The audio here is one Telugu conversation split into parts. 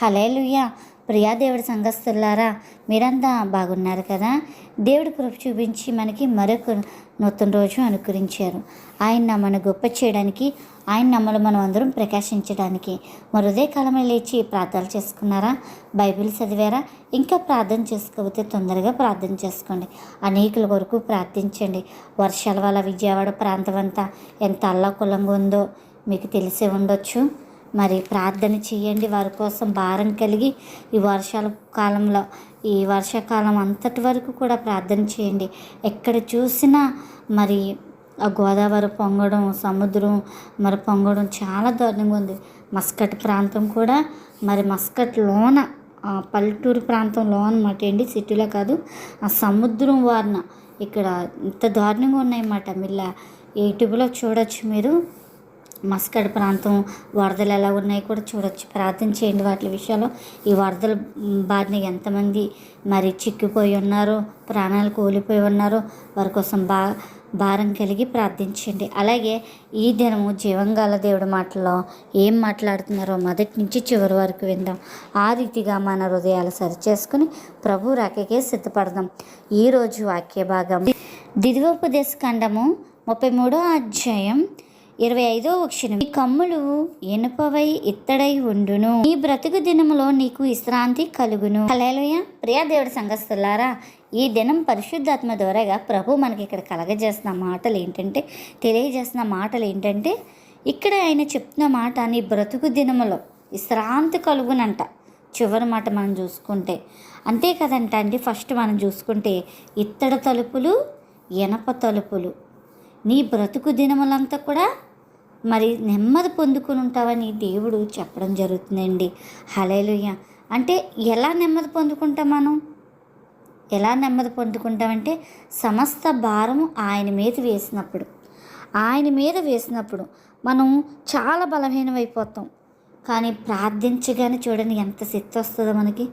హలేలుయ్య ప్రియా ప్రియాదేవుడి సంఘస్థులారా మీరంతా బాగున్నారు కదా? దేవుడి కృప చూపించి మనకి మరొక నూతన రోజు అనుకరించారు. ఆయన మన గొప్ప చేయడానికి ఆయన నమ్మలు మనం అందరం ప్రకాశించడానికి. మరుదే కాలంలో లేచి ప్రార్థనలు చేసుకున్నారా? బైబిల్ చదివారా? ఇంకా ప్రార్థన చేసుకోకపోతే తొందరగా ప్రార్థన చేసుకోండి. అనేకుల వరకు ప్రార్థించండి. వర్షాల వల్ల విజయవాడ ప్రాంతం అంతా ఎంత అల్లకులంగా ఉందో మీకు తెలిసే ఉండొచ్చు. మరి ప్రార్థన చేయండి. వారి కోసం భారం కలిగి ఈ వర్షాల కాలంలో ఈ వర్షాకాలం అంతటి వరకు కూడా ప్రార్థన చేయండి. ఎక్కడ చూసినా మరి ఆ గోదావరి పొంగడం సముద్రం మరి పొంగడం చాలా దారుణంగా ఉంది. మస్కట్ ప్రాంతం కూడా మరి మస్కట్ లోన పల్లెటూరు ప్రాంతంలో అనమాట అండి. సిటీలో కాదు ఆ సముద్రం వారిన ఇక్కడ ఇంత దారుణంగా ఉన్నాయన్నమాట. మిల్ల యూట్యూబ్లో చూడొచ్చు మీరు. మస్కడ్ ప్రాంతం వరదలు ఎలా ఉన్నాయో కూడా చూడొచ్చు. ప్రార్థన చేయండి వాటి విషయాలు. ఈ వరదల బారిన ఎంతమంది మరి చిక్కిపోయి ఉన్నారో ప్రాణాలు కోల్పోయి ఉన్నారో వారి కోసం బా భారం కలిగి ప్రార్థించండి. అలాగే ఈ దినము జీవంగాల దేవుడి మాటల్లో ఏం మాట్లాడుతున్నారో మొదటి నుంచి చివరి వరకు విందాం. ఆ రీతిగా మన హృదయాలు సరిచేసుకుని ప్రభు రాకకే సిద్ధపడదాం. ఈరోజు వాక్య భాగం దిదివోపదేశ ఖండము ముప్పై మూడో అధ్యాయం ఇరవై ఐదో వక్షణం ఈ కమ్ములు ఎనుపవై ఇత్తడై ఉండును. నీ బ్రతుకు దినములో నీకు విశ్రాంతి కలుగును. హలేలుయ ప్రియా దేవుడి సంఘస్థులారా ఈ దినం పరిశుద్ధాత్మ ద్వారాగా ప్రభు మనకి ఇక్కడ కలగజేస్తున్న మాటలు ఏంటంటే తెలియజేస్తున్న మాటలు ఏంటంటే ఇక్కడ ఆయన చెప్తున్న మాట నీ బ్రతుకు దినములో విశ్రాంతి కలుగునంట. చివరి మాట మనం చూసుకుంటే అంతే కదంట అండి ఫస్ట్ మనం చూసుకుంటే ఇత్తడి తలుపులు ఎనప తలుపులు. నీ బ్రతుకు దినములంతా కూడా మరి నెమ్మది పొందుకుని ఉంటావని దేవుడు చెప్పడం జరుగుతుందండి. హలేలుయ్య అంటే ఎలా నెమ్మది పొందుకుంటాం మనం? ఎలా నెమ్మది పొందుకుంటామంటే సమస్త భారము ఆయన మీద వేసినప్పుడు. ఆయన మీద వేసినప్పుడు మనం చాలా బలహీనమైపోతాం కానీ ప్రార్థించగానే చూడండి ఎంత శక్తి వస్తుందో మనకి.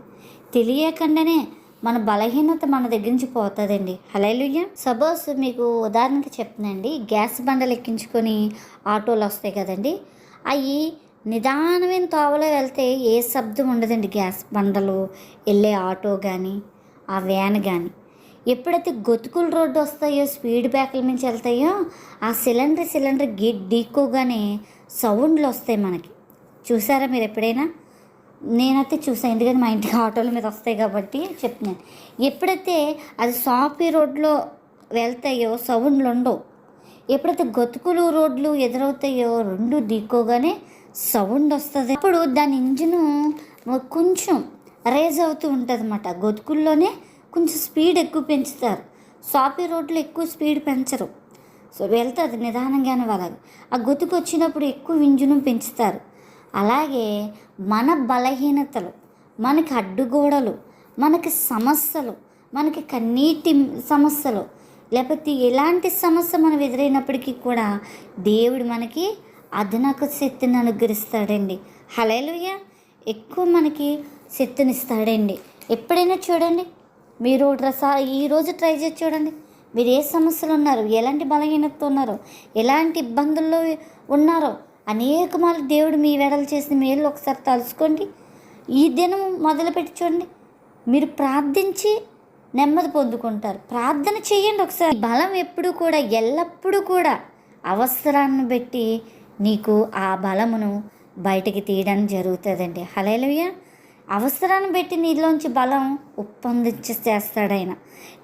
తెలియకుండానే మన బలహీనత మన దగ్గర నుంచి పోతుందండి. హలైలుయ్య సపోజ్ మీకు ఉదాహరణకి చెప్తున్నాండి గ్యాస్ బండలు ఎక్కించుకొని ఆటోలు వస్తాయి కదండి. అవి నిదానమైన తోవలో వెళ్తే ఏ శబ్దం ఉండదండి గ్యాస్ బండలు వెళ్ళే ఆటో కానీ ఆ వ్యాన్ కానీ ఎప్పుడైతే గొతుకుల రోడ్డు వస్తాయో స్పీడ్ బ్యాక్ల నుంచి వెళ్తాయో ఆ సిలిండర్ సిలిండర్ గి ఢీకోగానే సౌండ్లు వస్తాయి మనకి. చూసారా మీరు ఎప్పుడైనా? నేనైతే చూసాను ఎందుకంటే మా ఇంటికి ఆటోల మీద వస్తాయి కాబట్టి చెప్తున్నాను ఎప్పుడైతే అది సాఫీ రోడ్లో వెళ్తాయో సౌండ్లు ఉండవు. ఎప్పుడైతే గతుకులు రోడ్లు ఎదురవుతాయో రెండు ఢీకోగానే సౌండ్ వస్తుంది. అప్పుడు దాని ఇంజిన్ కొంచెం రేజ్ అవుతూ ఉంటుంది అన్నమాట గతుకుల్లోనే కొంచెం స్పీడ్ ఎక్కువ పెంచుతారు. సాఫీ రోడ్లో ఎక్కువ స్పీడ్ పెంచరు. సో వెళ్తుంది నిదానంగానే వాళ్ళకి ఆ గొతుకు వచ్చినప్పుడు ఎక్కువ ఇంజును పెంచుతారు. అలాగే మన బలహీనతలు మనకి అడ్డుగోడలు మనకి సమస్యలు మనకి కన్నీటి సమస్యలు లేకపోతే ఎలాంటి సమస్య మనం ఎదురైనప్పటికీ కూడా దేవుడు మనకి అదనకు శక్తిని అనుగ్రహిస్తాడండి. హలేలుయ్య ఎక్కువ మనకి శక్తినిస్తాడండి ఎప్పుడైనా చూడండి మీరు డ్రెస్ ఈరోజు ట్రై చేసి చూడండి. మీరు ఏ సమస్యలు ఉన్నారు? ఎలాంటి బలహీనతతో ఉన్నారో? ఎలాంటి ఇబ్బందుల్లో ఉన్నారో? అనేక మార్లు దేవుడు మీ వెడలు చేసిన మేలు ఒకసారి తలుచుకోండి. ఈ దినం మొదలుపెట్టి చూడండి. మీరు ప్రార్థించి నెమ్మది పొందుకుంటారు. ప్రార్థన చేయండి ఒకసారి. బలం ఎప్పుడు కూడా ఎల్లప్పుడూ కూడా అవసరాన్ని బట్టి నీకు ఆ బలమును బయటకి తీయడం జరుగుతుందండి. హలేలుయ్య అవసరాన్ని బట్టి నీలోంచి బలం ఉప్పొందించి ఆయన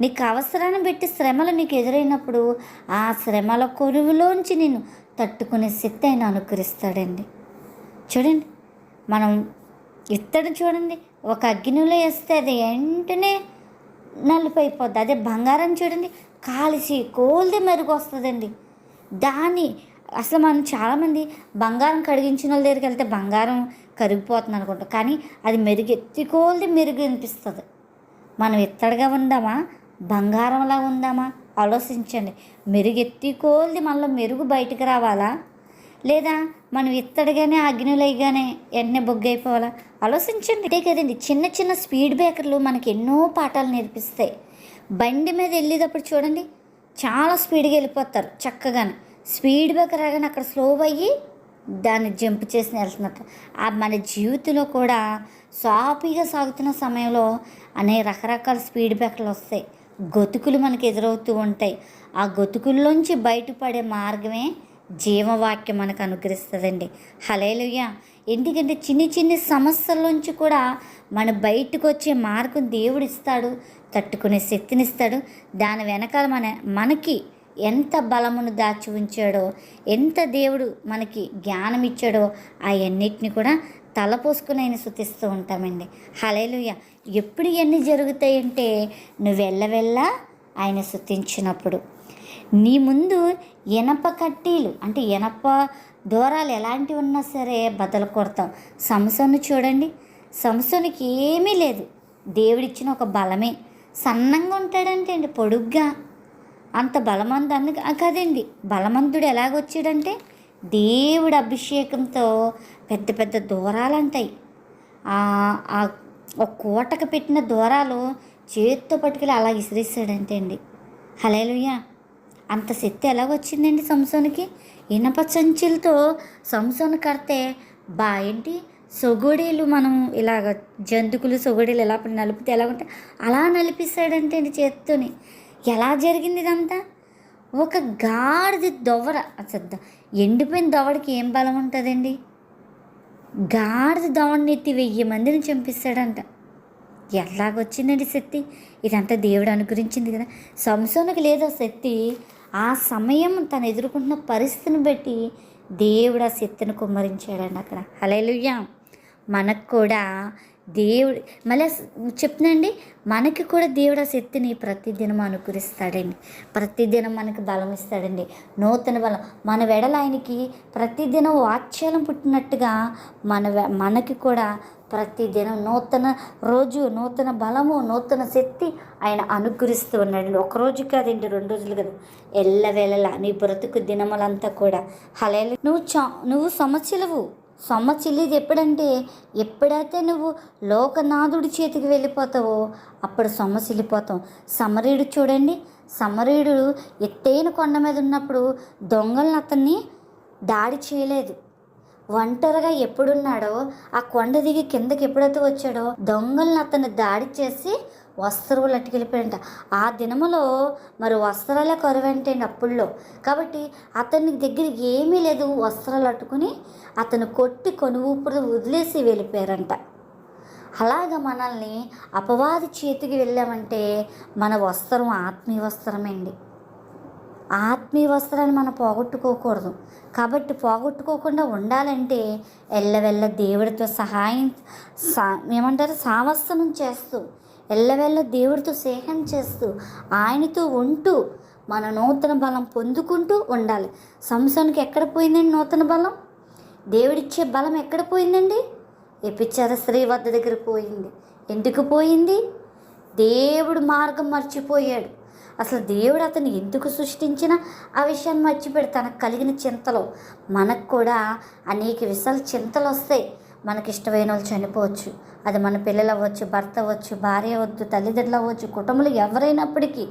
నీకు అవసరాన్ని బట్టి శ్రమలు నీకు ఎదురైనప్పుడు ఆ శ్రమల కొరువులోంచి నేను తట్టుకునే శక్తి ఆయన అనుకరిస్తాడండి. చూడండి మనం ఇత్తడి చూడండి ఒక అగ్నిలో వేస్తే అది వెంటనే నలుపైపోద్ది. అదే బంగారం చూడండి కాలిసి కోల్ది మెరుగు వస్తుందండి దాన్ని అసలు మనం చాలామంది బంగారం కడిగించిన వాళ్ళ దగ్గరికి వెళ్తే బంగారం కరిగిపోతుంది అనుకుంటాం. కానీ అది మెరుగెత్తికోల్ది మెరుగు అనిపిస్తుంది మనం ఇత్తడిగా ఉందామా? బంగారంలా ఉందామా? ఆలోచించండి. మెరుగెత్తికోల్ది మనలో మెరుగు బయటకు రావాలా? లేదా మనం ఇత్తడిగానే అగ్నిలయగానే వెంటనే బొగ్గైపోవాలా? ఆలోచించండి. అంతే కదండి. చిన్న చిన్న స్పీడ్ బ్రేకర్లు మనకి ఎన్నో పాఠాలు నేర్పిస్తాయి. బండి మీద వెళ్ళేటప్పుడు చూడండి చాలా స్పీడ్గా వెళ్ళిపోతారు చక్కగానే. స్పీడ్ బ్రేకర్ రాగానే అక్కడ స్లో అయ్యి దాన్ని జంప్ చేసి వెళ్తున్నట్టు ఆ మన జీవితంలో కూడా సాఫీగా సాగుతున్న సమయంలో అనేక రకరకాల స్పీడ్ బ్రేకర్లు వస్తాయి. గతుకులు మనకి ఎదురవుతూ ఉంటాయి. ఆ గతుకుల్లోంచి బయటపడే మార్గమే జీవవాక్యం మనకు అనుగ్రహిస్తుందండి. హలేలుయ్య ఎందుకంటే చిన్ని చిన్ని సమస్యల్లోంచి కూడా మన బయటకు వచ్చే మార్గం దేవుడు ఇస్తాడు తట్టుకునే శక్తినిస్తాడు. దాని వెనకాల మన మనకి ఎంత బలమును దాచి ఉంచాడో ఎంత దేవుడు మనకి జ్ఞానం ఇచ్చాడో అవన్నిటిని కూడా తల పోసుకుని ఆయన శుతిస్తూ ఉంటామండి. హలేలుయ ఎప్పుడు ఇవన్నీ జరుగుతాయంటే నువ్వు వెళ్ళవెళ్ళా ఆయన శుతించినప్పుడు నీ ముందు ఇనప కట్టీలు అంటే ఇనప దూరాలు ఎలాంటివి ఉన్నా సరే బదలు కొడతాం. సంసోను చూడండి. సంసనికి ఏమీ లేదు. దేవుడిచ్చిన ఒక బలమే. సన్నంగా ఉంటాడంటే అండి పొడుగ్గా. అంత బలమందు అన్న కదండి. బలమంతుడు ఎలాగొచ్చాడంటే దేవుడి అభిషేకంతో పెద్ద పెద్ద దూరాలు అంటాయి. ఆ ఒక కోటకు పెట్టిన దూరాలు చేత్తో పట్టుకెళ్ళి అలా విసిరిస్తాడంటే అండి. హలేలుయ్యా అంత శక్తి ఎలాగొచ్చిందండి సంసోనికి? ఇనప సంచులతో సంసోను కడితే బా ఏంటి? సొగుడీలు మనం ఇలాగ జంతుకులు సొగుడీలు ఎలా నలిపితే ఎలా ఉంటాయి అలా నలిపిస్తాడంటే అండి చేత్తోని. ఎలా జరిగింది ఇదంతా? ఒక గాడిది దొవర అసలు ఎండిపోయిన దవడకి ఏం బలం ఉంటుందండి? గాడిద దవడని ఎత్తి వెయ్యి మందిని చంపిస్తాడంట. ఎలాగొచ్చిందండి శక్తి? ఇదంతా దేవుడు అనుగ్రహించింది కదా. సంసోనికి లేదా శక్తి ఆ సమయం తను ఎదుర్కొంటున్న పరిస్థితిని బట్టి దేవుడు ఆ శక్తిని కుమ్మరించాడండి అక్కడ. హలే మనకు కూడా దేవుడు మళ్ళీ చెప్తున్నాండి మనకి కూడా దేవుడు ఆ శక్తిని ప్రతిదినం అనుకరిస్తాడండి ప్రతిదినం మనకి బలం ఇస్తాడండి. నూతన బలం. మన వెడల ఆయనకి ప్రతిదినం వాక్యాలం పుట్టినట్టుగా మన వె- మనకి కూడా ప్రతిదినం నూతన రోజు నూతన బలము నూతన శక్తి ఆయన అనుగ్రహిస్తూ ఉన్నాడు ఒక రోజు కాదండి రెండు రోజులు కదా. ఎల్లవేళలా నీ బ్రతుకు దినములంతా కూడా. హలేలు నువ్వు చ నువ్వు సమస్యలవు. సొమ్మ చెల్లిది ఎప్పుడంటే ఎప్పుడైతే నువ్వు లోకనాథుడి చేతికి వెళ్ళిపోతావో అప్పుడు సొమ్మ సొమ్మసిల్లిపోతావు సమరీయుడు చూడండి. సమరీయుడు ఎత్తైన కొండ మీద ఉన్నప్పుడు దొంగలను అతన్ని దాడి చేయలేదు. ఒంటరిగా ఎప్పుడున్నాడో ఆ కొండ దిగి కిందకి ఎప్పుడైతే వచ్చాడో దొంగలను అతన్ని దాడి చేసి వస్త్రములు అట్టుకెళ్ళిపోయాడంట ఆ దినములో మరి వస్త్రాలే కరువంటండి అప్పుల్లో. కాబట్టి అతని దగ్గర ఏమీ లేదు. వస్త్రాలు అట్టుకుని అతను కొట్టి కొనువూపుడు వదిలేసి వెళ్ళిపోయారంట. అలాగ మనల్ని అపవాది చేతికి వెళ్ళామంటే మన వస్త్రం ఆత్మీయ వస్త్రమేండి ఆత్మీయ వస్త్రాన్ని మనం పోగొట్టుకోకూడదు. కాబట్టి పోగొట్టుకోకుండా ఉండాలంటే ఎల్లవెల్ల దేవుడితో సహాయం సా ఏమంటారు? సావస్తనం చేస్తూ ఎల్లవెల్ల దేవుడితో స్నేహం చేస్తూ ఆయనతో ఉంటూ మన నూతన బలం పొందుకుంటూ ఉండాలి. సంసానికి ఎక్కడ పోయిందండి నూతన బలం? దేవుడిచ్చే బలం ఎక్కడ పోయిందండి? ఎపిచ్చర స్త్రీ వద్ద దగ్గర పోయింది. ఎందుకు పోయింది? దేవుడు మార్గం మర్చిపోయాడు. అసలు దేవుడు అతను ఎందుకు సృష్టించినా ఆ విషయాన్ని మర్చిపోయాడు. తనకు కలిగిన చింతలో. మనకు కూడా అనేక విషయాలు చింతలు వస్తాయి. మనకి ఇష్టమైన వాళ్ళు చనిపోవచ్చు. అది మన పిల్లలు అవ్వచ్చు భర్త అవ్వచ్చు భార్య అవ్వచ్చు తల్లిదండ్రులు అవ్వచ్చు కుటుంబంలో ఎవరైనప్పటికీ.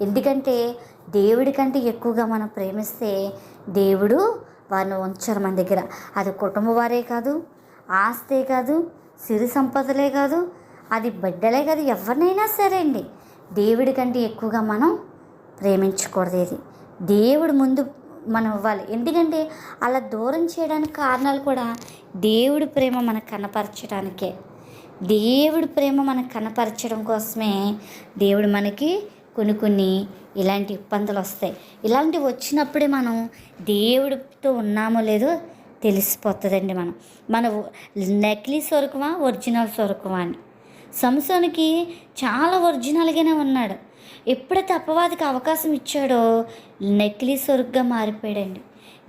ఎందుకంటే దేవుడి కంటే ఎక్కువగా మనం ప్రేమిస్తే దేవుడు వారిని ఉంచారు మన దగ్గర. అది కుటుంబ వారే కాదు ఆస్తే కాదు సిరి సంపదలే కాదు అది బిడ్డలే కాదు ఎవరినైనా సరే అండి. దేవుడి కంటే ఎక్కువగా మనం ప్రేమించకూడదు ఇది. దేవుడు ముందు మనం ఇవ్వాలి ఎందుకంటే అలా దూరం చేయడానికి కారణాలు కూడా దేవుడి ప్రేమ మనకు కనపరచడానికే. దేవుడి ప్రేమ మనకు కనపరచడం కోసమే దేవుడు మనకి కొన్ని కొన్ని ఇలాంటి ఇబ్బందులు వస్తాయి. ఇలాంటివి వచ్చినప్పుడే మనం దేవుడితో ఉన్నామో లేదో తెలిసిపోతుందండి మనం. మన నకిలీ స్వరూపమా ఒరిజినల్ స్వరూపమా అని. సంసోనికి చాలా ఒరిజినల్గానే ఉన్నాడు. ఎప్పుడైతే అపవాదికి అవకాశం ఇచ్చాడో నకిలీ సొరుగ్గా మారిపోయాడండి.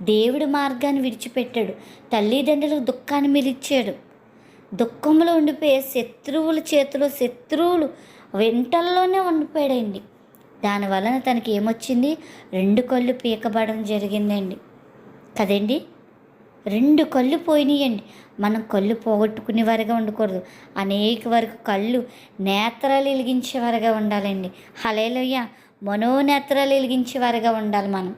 దేవుడి మార్గాన్ని విడిచిపెట్టాడు. తల్లిదండ్రులకు దుఃఖాన్ని మిలిచాడు. దుఃఖంలో ఉండిపోయే శత్రువుల చేతిలో శత్రువులు వెంటల్లోనే ఉండిపోయాడండి. దాని వలన తనకి ఏమొచ్చింది? రెండు కళ్ళు పీకబడడం జరిగిందండి. కదండి? రెండు కళ్ళు పోయినాయండి. మనం కళ్ళు పోగొట్టుకునే వారిగా ఉండకూడదు. అనేక వరకు కళ్ళు నేత్రాలు వెలిగించే వారిగా ఉండాలండి. హలేలోయ మనోనేత్రాలు వెలిగించే వారిగా ఉండాలి మనం.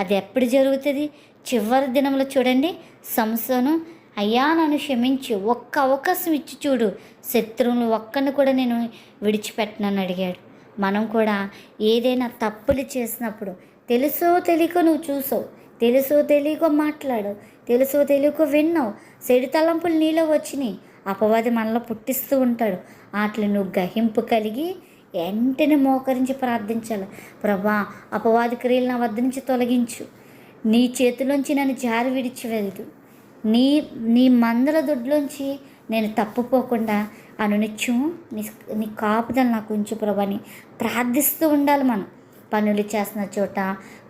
అది ఎప్పుడు జరుగుతుంది? చివరి దినంలో చూడండి. సంసోను అయ్యా నన్ను క్షమించి. ఒక్క అవకాశం ఇచ్చి చూడు. శత్రువులు ఒక్కరిని కూడా నేను విడిచిపెట్టనని అడిగాడు. మనం కూడా ఏదైనా తప్పులు చేసినప్పుడు తెలుసో తెలియక నువ్వు చూసావు. తెలుసో తెలియక మాట్లాడు తెలుసో తెలియక విన్నావు. చెడు తలంపులు నీలో వచ్చినాయి. అపవాది మనలో పుట్టిస్తూ ఉంటాడు. వాటిని నువ్వు గహింపు కలిగి వెంటనే మోకరించి ప్రార్థించాలి. ప్రభా అపవాది క్రియలు నా వద్ద నుంచి తొలగించు. నీ చేతిలోంచి నన్ను జారి విడిచి వెళ్దు నీ నీ మందల దొడ్లోంచి నేను తప్పుపోకుండా అనునిత్యం నీ నీ కాపుదలు నాకు ఉంచు ప్రభాని ప్రార్థిస్తూ ఉండాలి మనం. పనులు చేస్తున్న చోట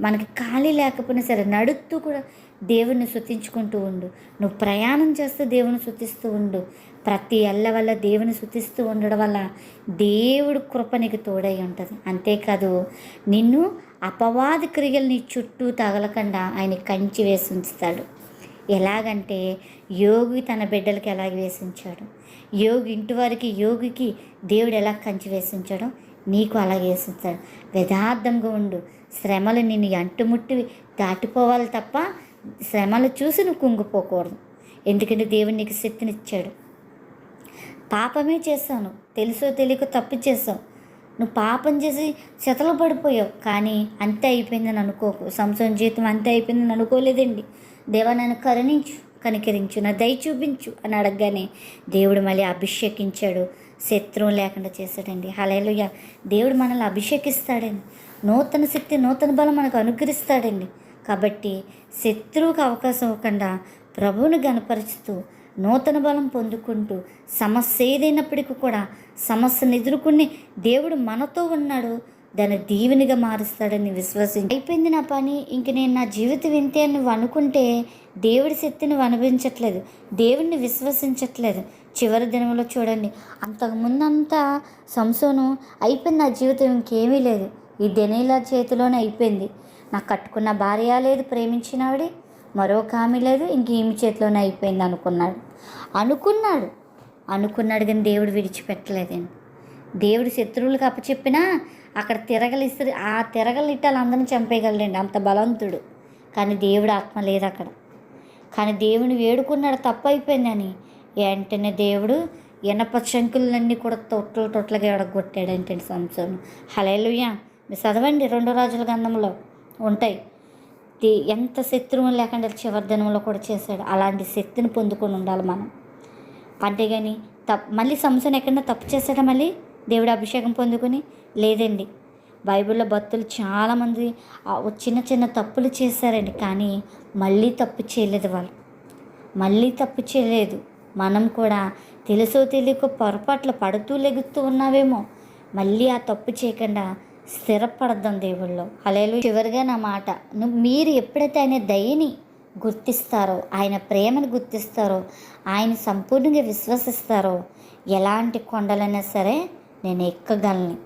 మనకి ఖాళీ లేకపోయినా సరే నడుస్తూ కూడా దేవుణ్ణి శుతించుకుంటూ ఉండు. నువ్వు ప్రయాణం చేస్తూ దేవుని శుతిస్తూ ఉండు. ప్రతి ఎల్ల వల్ల దేవుని శుతిస్తూ ఉండడం వల్ల దేవుడు కృప నీకు తోడై ఉంటుంది. అంతేకాదు నిన్ను అపవాది క్రియలు నీ చుట్టూ తగలకుండా ఆయన కంచి వేసి ఉంచుతాడు. ఎలాగంటే యోగి తన బిడ్డలకి ఎలాగ వేసించాడు యోగి ఇంటి వారికి యోగికి దేవుడు ఎలా కంచి వేసించాడో నీకు అలాగే వేసి యథార్థంగా ఉండు. శ్రమలు నిన్ను అంటుముట్టి దాటిపోవాలి తప్ప శ్రమలు చూసి నువ్వు కుంగిపోకూడదు. ఎందుకంటే దేవుడు నీకు శక్తినిచ్చాడు. పాపమే చేశాను. తెలుసో తెలియక తప్పు చేసావు నువ్వు పాపం చేసి శతలు పడిపోయావు. కానీ అంతే అయిపోయిందని అనుకోకు. సంవత్సరం జీవితం అంతే అయిపోయిందని అనుకోలేదండి. దేవా నన్ను కరుణించు కనికరించు నా దయ చూపించు అని అడగగానే దేవుడు మళ్ళీ అభిషేకించాడు. శత్రువు లేకుండా చేశాడండి. హలేలుయ దేవుడు మనల్ని అభిషేకిస్తాడండి. నూతన శక్తి నూతన బలం మనకు అనుగ్రహిస్తాడండి. కాబట్టి శత్రువుకు అవకాశం ఇవ్వకుండా ప్రభువుని గనపరుచుతూ నూతన బలం పొందుకుంటూ సమస్య ఏదైనప్పటికీ కూడా సమస్యను ఎదుర్కొని దేవుడు మనతో ఉన్నాడు. దాన్ని దీవెనిగా మారుస్తాడని విశ్వసించి. అయిపోయింది నా పని. ఇంక నేను నా జీవితం ఇంతే అని నువ్వు అనుకుంటే దేవుడి శక్తిని నువ్వు అనుభవించట్లేదు. దేవుడిని విశ్వసించట్లేదు. చివరి దినంలో చూడండి. అంతకుముందంతా సంసోను అయిపోయింది నా జీవితం. ఇంకేమీ లేదు. ఈ దెనీలా చేతిలోనే అయిపోయింది. నాకు కట్టుకున్న భార్య లేదు ప్రేమించినవాడి. మరొక ఆమె లేదు ఇంక చేతిలోనే అయిపోయింది అనుకున్నాడు. అనుకున్నాడు. అనుకున్నాడు కానీ దేవుడు విడిచిపెట్టలేదండి దేవుడు శత్రువులకు అప్పచెప్పినా అక్కడ తిరగలిస్తే ఆ తిరగలిట్టాలు అందరిని చంపేయగలండి అంత బలవంతుడు. కానీ దేవుడు ఆత్మ లేదు అక్కడ. కానీ దేవుని వేడుకున్నాడు తప్పు అయిపోయిందని వెంటనే దేవుడు ఇనప శంకులన్నీ కూడా తొట్టలు తొట్లగా ఎడగొట్టాడు అంటే సంవత్సరం హలేలుయ్య మీరు చదవండి రెండో రాజుల గంధంలో ఉంటాయి. దే- ఎంత శత్రువు లేకుండా చివరి దినంలో కూడా చేశాడు. అలాంటి శక్తిని పొందుకొని ఉండాలి మనం. అంతేగాని తప్ మళ్ళీ సంవత్సరం ఎక్కడన్నా తప్పు చేశాడా మళ్ళీ? దేవుడు అభిషేకం పొందుకొని లేదండి. బైబిల్లో భక్తులు చాలామంది చిన్న చిన్న తప్పులు చేశారండి కానీ మళ్ళీ తప్పు చేయలేదు వాళ్ళు. మళ్ళీ తప్పు చేయలేదు. మనం కూడా తెలుసో తెలియక పొరపాట్లు పడుతూ లెగుతూ ఉన్నావేమో మళ్ళీ ఆ తప్పు చేయకుండా స్థిరపడద్దాం దేవుళ్ళు. అలేలు చివరిగా నా మాట నువ్వు మీరు ఎప్పుడైతే ఆయన దయని గుర్తిస్తారో ఆయన ప్రేమను గుర్తిస్తారో ఆయన సంపూర్ణంగా విశ్వసిస్తారో ఎలాంటి కొండలైనా సరే నేను ఎక్కగలను?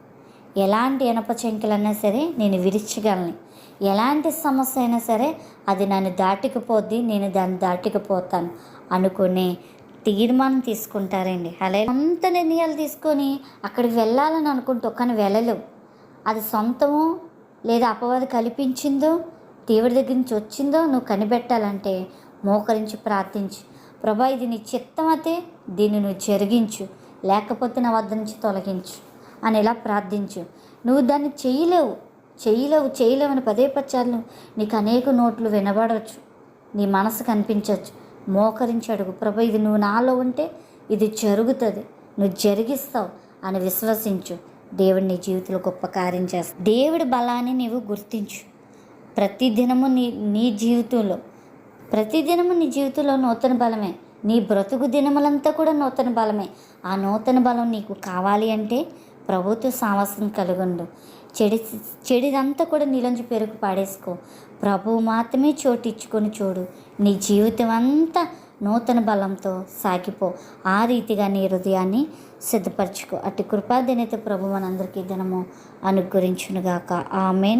ఎలాంటి ఇనప చెంకులైనా సరే నేను విరిచగలను. ఎలాంటి సమస్య అయినా సరే అది నన్ను దాటికపోద్ది నేను దాన్ని దాటికపోతాను అనుకునే తీర్మానం తీసుకుంటారండి. అలా అంత నిర్ణయాలు తీసుకొని అక్కడికి వెళ్ళాలని అనుకుంటూ కానీ వెళ్ళలేవు. అది సొంతము లేదా అపవాది కల్పించిందో దేవుడి దగ్గర నుంచి వచ్చిందో నువ్వు కనిపెట్టాలంటే మోకరించి ప్రార్థించు. ప్రభా ఇది నీ చిత్తమతే దీన్ని నువ్వు జరిగించు. లేకపోతే నా వద్ద నుంచి తొలగించు అని ఇలా ప్రార్థించు. నువ్వు దాన్ని చేయలేవు చేయలేవు చేయలేవు అని పదే పచ్చాలు నీకు అనేక నోట్లు వినబడవచ్చు నీ మనసు కనిపించవచ్చు మోకరించి అడుగు ప్రభు ఇది నువ్వు నాలో ఉంటే ఇది జరుగుతుంది నువ్వు జరిగిస్తావు అని విశ్వసించు. దేవుడు నీ జీవితంలో గొప్ప కార్యం చేస్తావు దేవుడి బలాన్ని నీవు గుర్తించు. ప్రతి దినము నీ నీ జీవితంలో ప్రతి దినము నీ జీవితంలో నూతన బలమే. నీ బ్రతుకు దినములంతా కూడా నూతన బలమే. ఆ నూతన బలం నీకు కావాలి అంటే ప్రభుత్వ సామస్యం కలుగుండు. చెడి చెడిదంతా కూడా నీలోంచి పెరుగు పాడేసుకో. ప్రభువు మాత్రమే చోటు ఇచ్చుకొని చూడు. నీ జీవితం అంతా నూతన బలంతో సాగిపో. ఆ రీతిగా నీ హృదయాన్ని సిద్ధపరచుకో. అటు కృపాదినైతే ప్రభు మనందరికీ దినము అనుగ్రహించునుగాక. ఆమె